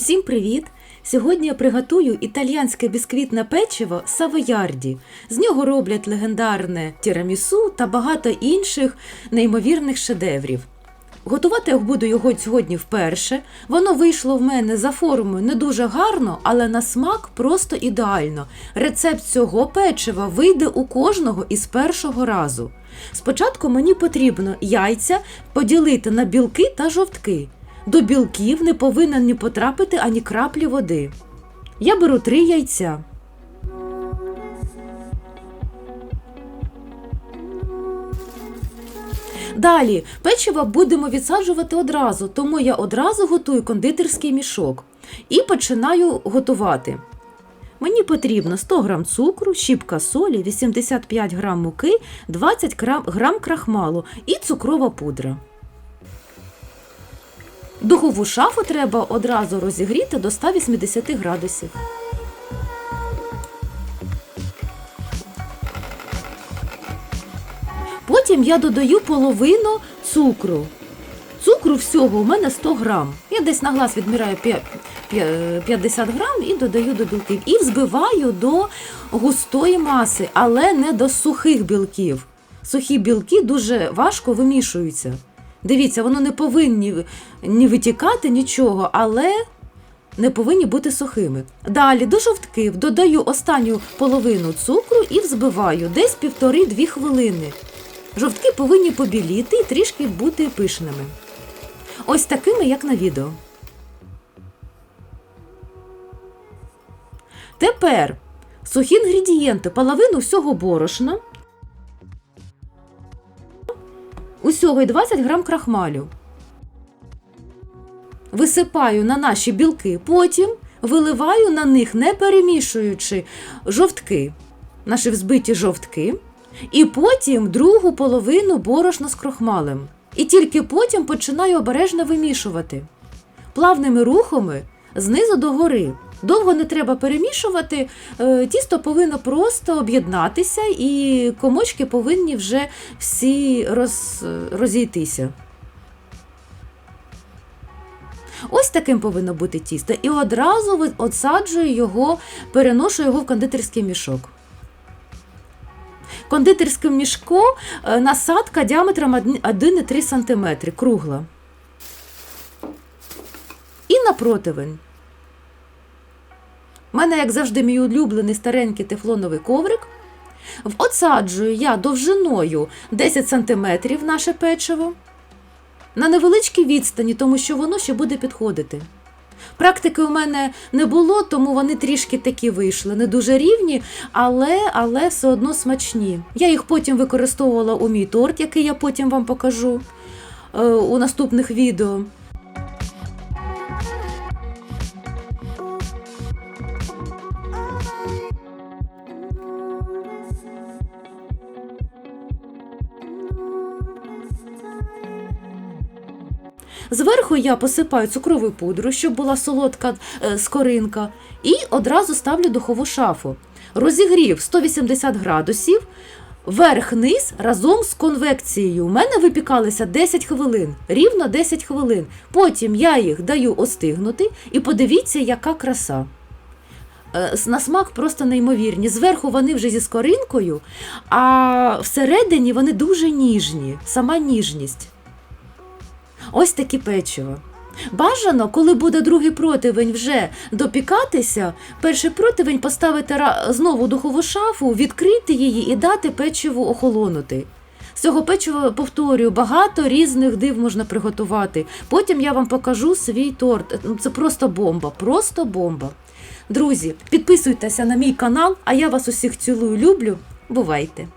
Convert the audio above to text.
Усім привіт! Сьогодні я приготую італіянське бісквітне печиво савоярді. З нього роблять легендарне тірамісу та багато інших неймовірних шедеврів. Готувати я буду його сьогодні вперше. Воно вийшло в мене за формою не дуже гарно, але на смак просто ідеально. Рецепт цього печива вийде у кожного із першого разу. Спочатку мені потрібно яйця поділити на білки та жовтки. До білків не повинен ні потрапити ані краплі води. Я беру три яйця. Далі печиво будемо відсаджувати одразу, тому я одразу готую кондитерський мішок і починаю готувати. Мені потрібно 100 г цукру, щіпка солі, 85 г муки, 20 г крахмалу і цукрова пудра. Духову шафу треба одразу розігріти до 180 градусів. Потім я додаю половину цукру. Цукру всього у мене 100 грам. Я десь на глаз п'я- 50 грам і додаю до білків. І взбиваю до густої маси, але не до сухих білків. Сухі білки дуже важко вимішуються. Дивіться, воно не повинні ні витікати нічого, але не повинні бути сухими. Далі до жовтків додаю останню половину цукру і взбиваю десь півтори-дві хвилини. Жовтки повинні побіліти і трішки бути пишними. Ось такими, як на відео. Тепер сухі інгредієнти, половину всього борошна, усього й 20 грам крахмалю. Висипаю на наші білки, потім виливаю на них, не перемішуючи жовтки, наші взбиті жовтки, і потім другу половину борошна з крохмалем. І тільки потім починаю обережно вимішувати. Плавними рухами знизу до гори. Довго не треба перемішувати, е, тісто повинно просто об'єднатися, і комочки повинні вже всі роз, розійтися. Ось таким повинно бути тісто. І одразу отсаджую його, переношу його в кондитерський мішок. Кондитерським мішку е, насадка діаметром 1,3 см, кругла. І на противень. У мене, як завжди, мій улюблений старенький тефлоновий коврик. Отсаджую я довжиною 10 см наше печиво на невеличкій відстані, тому що воно ще буде підходити. Практики у мене не було, тому вони трішки такі вийшли, не дуже рівні, але, але все одно смачні. Я їх потім використовувала у мій торт, який я потім вам покажу е, у наступних відео. Зверху я посипаю цукровою пудрою, щоб була солодка е, скоринка, і одразу ставлю духову шафу. Розігрів 180 градусів, верх-низ разом з конвекцією. У мене випікалися 10 хвилин, рівно 10 хвилин. Потім я їх даю остигнути, і подивіться, яка краса. Е, На смак просто неймовірні. Зверху вони вже зі скоринкою, а всередині вони дуже ніжні, сама ніжність. Ось такі печиво. Бажано, коли буде другий противень вже допікатися, перший противень поставити знову духову шафу, відкрити її і дати печиву охолонути. З цього печива, повторюю, багато різних див можна приготувати. Потім я вам покажу свій торт. Це просто бомба, просто бомба. Друзі, підписуйтеся на мій канал, а я вас усіх цілую, люблю. Бувайте!